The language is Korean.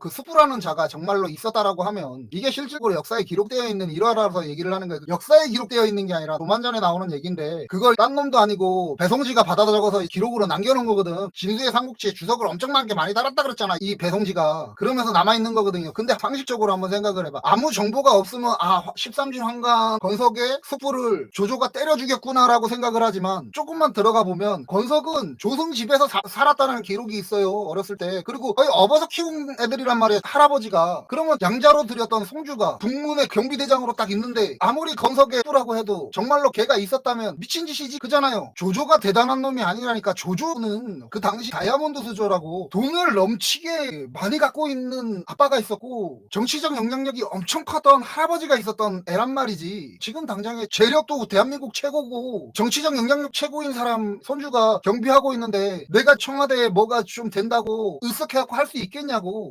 그 수부라는 자가 정말로 있었다라고 하면 이게 실질적으로 역사에 기록되어 있는 일화라서 얘기를 하는 거예요. 역사에 기록되어 있는 게 아니라 도만전에 나오는 얘기인데 그걸 딴 놈도 아니고 배송지가 받아 적어서 기록으로 남겨놓은 거거든. 진수의 삼국지에 주석을 엄청 많게 많이 달았다 그랬잖아. 이 배송지가. 그러면서 남아 있는 거거든요. 근데 상식적으로 한번 생각을 해봐. 아무 정보가 없으면 아 13진 황강 건석의 수부를 조조가 때려 죽였구나라고 생각을 하지만 조금만 들어가 보면 건석은 조승 집에서 사- 살았다는 기록이 있어요. 어렸을 때. 그리고 거의 업어서 키운 애들이 란 말이에요. 할아버지가. 그러면 양자로 들였던 송주가 북문의 경비대장으로 딱 있는데 아무리 건석의 수라고 해도 정말로 걔가 있었다면 미친 짓이지 그잖아요. 조조가 대단한 놈이 아니라니까 조조는 그 당시 다이아몬드 수조라고 돈을 넘치게 많이 갖고 있는 아빠가 있었고 정치적 영향력이 엄청 컸던 할아버지가 있었던 애란 말이지. 지금 당장에 재력도 대한민국 최고고 정치적 영향력 최고인 사람 손주가 경비하고 있는데 내가 청와대에 뭐가 좀 된다고 으쓱해갖고 할 수 있겠냐고.